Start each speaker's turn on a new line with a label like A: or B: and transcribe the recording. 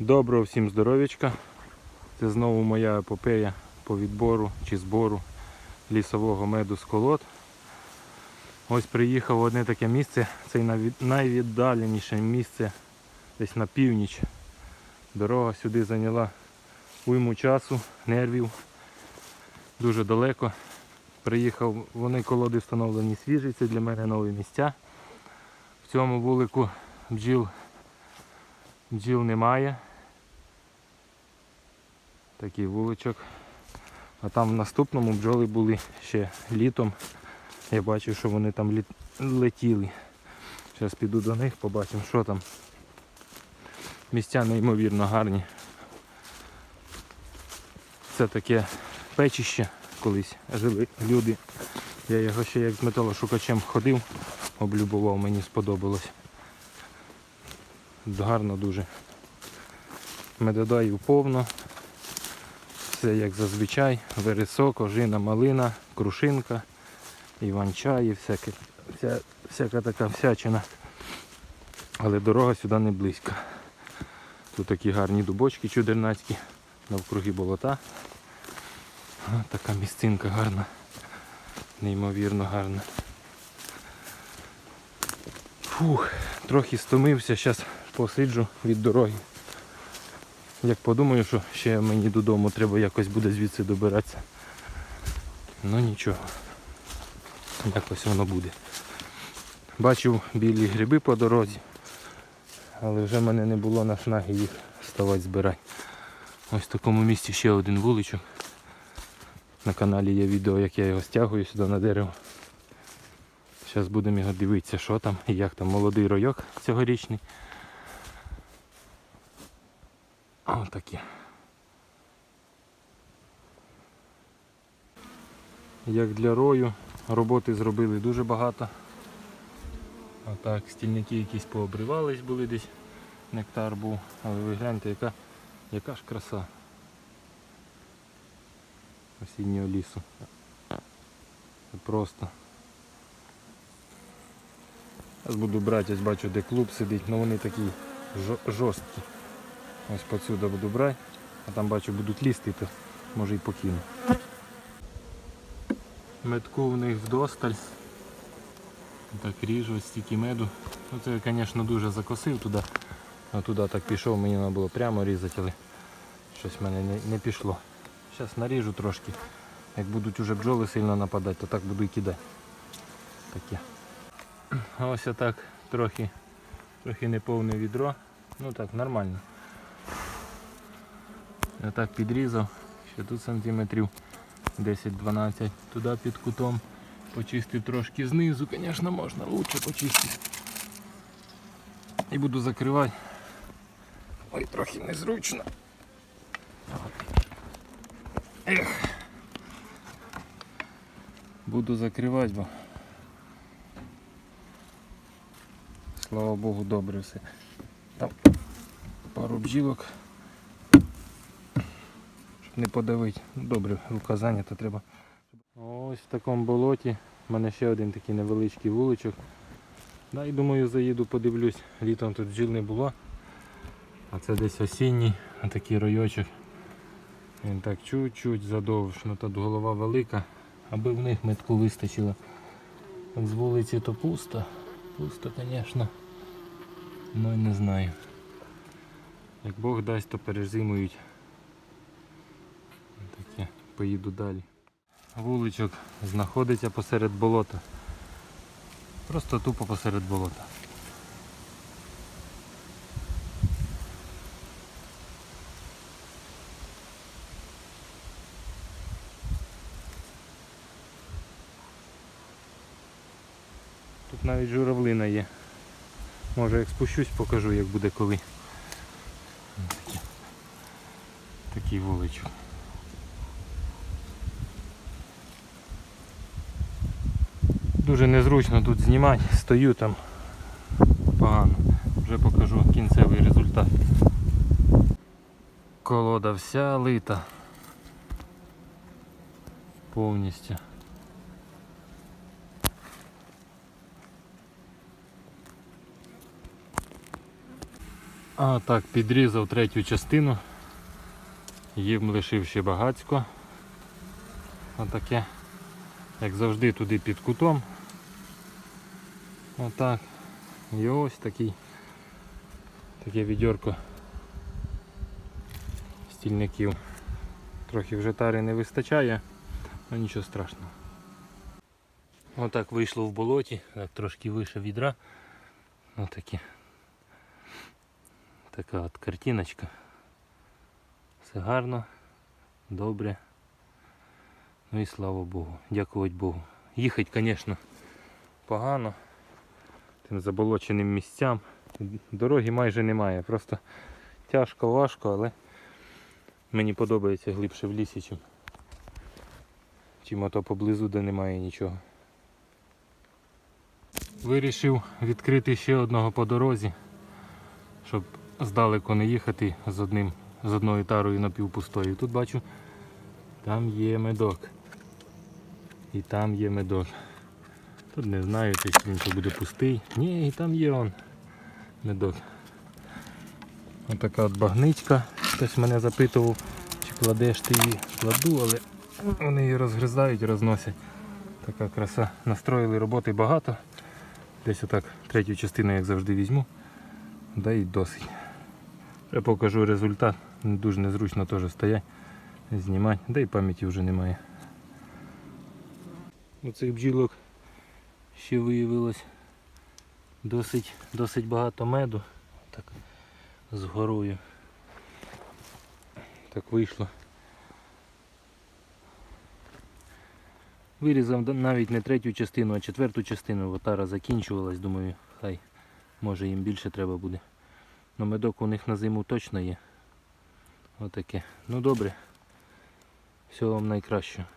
A: Доброго всім здоров'ячка. Це знову моя епопея по відбору чи збору лісового меду з колод. Ось приїхав в одне таке місце, це найвіддаленіше місце десь на північ. Дорога сюди зайняла уйму часу, нервів. Дуже далеко. Приїхав, вони колоди встановлені свіжі, це для мене нові місця. В цьому вулику бджіл, бджіл немає. Такий вуличок. А там в наступному бджоли були ще літом. Я бачив, що вони там літ... летіли. Зараз піду до них, побачимо, що там. Місця неймовірно гарні. Це таке печище колись жили люди. Я його ще як з металошукачем ходив, облюбував, мені сподобалось. Гарно дуже. Медодаїв повно. Все як зазвичай. Вересок, ожина, малина, крушинка, іван-чай, всяке, вся, всяка така всячина. Але дорога сюди не близька. Тут такі гарні дубочки чудернацькі, навкруги болота. О, така місцинка гарна. Неймовірно гарна. Фух, трохи стомився, зараз посиджу від дороги. Як подумаю, що ще мені додому треба якось буде звідси добиратися. Ну нічого. Якось воно буде. Бачив білі гриби по дорозі, але вже в мене не було нашнаги їх ставати збирати. Ось в такому місці ще один вуличок. На каналі є відео, як я його стягую сюди на дерево. Зараз будемо його дивитися, що там і як там молодий ройок цьогорічний. Ось таке. Як для рою, роботи зробили дуже багато. Отак, стільники якісь пообривались були десь, нектар був, але ви гляньте, яка, яка ж краса осіннього лісу. Це просто. Зараз буду брати, ось бачу, де клуб сидить, але вони такі жо- жорсткі. Ось посюди буду брати, а там бачу будуть лізти, то може і покину. Медку в них вдосталь. Так ріжу, ось стільки меду. Ну це, звісно, дуже закосив туди. А туди так пішов, мені треба було прямо різати, але щось в мене не, не пішло. Зараз наріжу трошки. Як будуть уже бджоли сильно нападати, то так буду і кидати. Таке. Ось отак трохи, трохи неповне відро. Ну так, нормально. Я так підрізав, ще тут сантиметрів 10-12 туди під кутом. Почистив трошки знизу, звісно, можна лучше почистити. І буду закривати. Ой, трохи незручно. Ех. Буду закривати, бо слава Богу, добре все. Там пару бджілок. Не подавити. Добре, рука зайнята треба. Ось в такому болоті. У мене ще один такий невеличкий вуличок. Да, і думаю заїду, подивлюсь. Літом тут бджіл не було. А це десь осінній, такий ройочок. Він так чуть-чуть задовж, ну тут голова велика, аби в них метку вистачило. З вулиці то пусто. Пусто, звісно. Ну не знаю. Як Бог дасть, то перезимують. Поїду далі. Вуличок знаходиться посеред болота. Просто тупо посеред болота. Тут навіть журавлина є. Може як спущусь, покажу як буде коли. Такий вуличок. Дуже незручно тут знімати, стою там погано. Вже покажу кінцевий результат. Колода вся лита. Повністю. А так, підрізав третю частину. Їм лишив ще багацько. Отаке. Як завжди туди під кутом. Отак. І ось такий. Таке відьорко стільників. Трохи вже тари не вистачає, але нічого страшного. Отак вийшло в болоті, так трошки вище відра. Отакі. Така от картиночка. Все гарно, добре. Ну і слава Богу. Дякувати Богу. Їхати, звісно, погано. Тим заболоченим місцям. Дороги майже немає. Просто тяжко, важко, але мені подобається глибше в лісі, чим, чим ото поблизу, де немає нічого. Вирішив відкрити ще одного по дорозі, щоб здалеку не їхати з одним, з одною тарою напівпустою. Тут бачу, там є медок. І там є медок. Тут не знаю, чи він тут буде пустий. Ні, і там є он медок. Отака от багничка. Хтось мене запитував, чи кладеш ти її. Кладу, але вони її розгризають, розносять. Така краса. Настроїли роботи багато. Десь отак третю частину, як завжди, візьму. Да і досить. Я покажу результат. Дуже незручно теж стоять, знімати, да і пам'яті вже немає. У цих бджілок ще виявилось досить, досить багато меду. Так, з горою. Так вийшло. Вирізав навіть не третю частину, а четверту частину, бо тара закінчувалась, думаю, хай може їм більше треба буде. Но медок у них на зиму точно є. Отаке. Ну добре. Всього вам найкращого.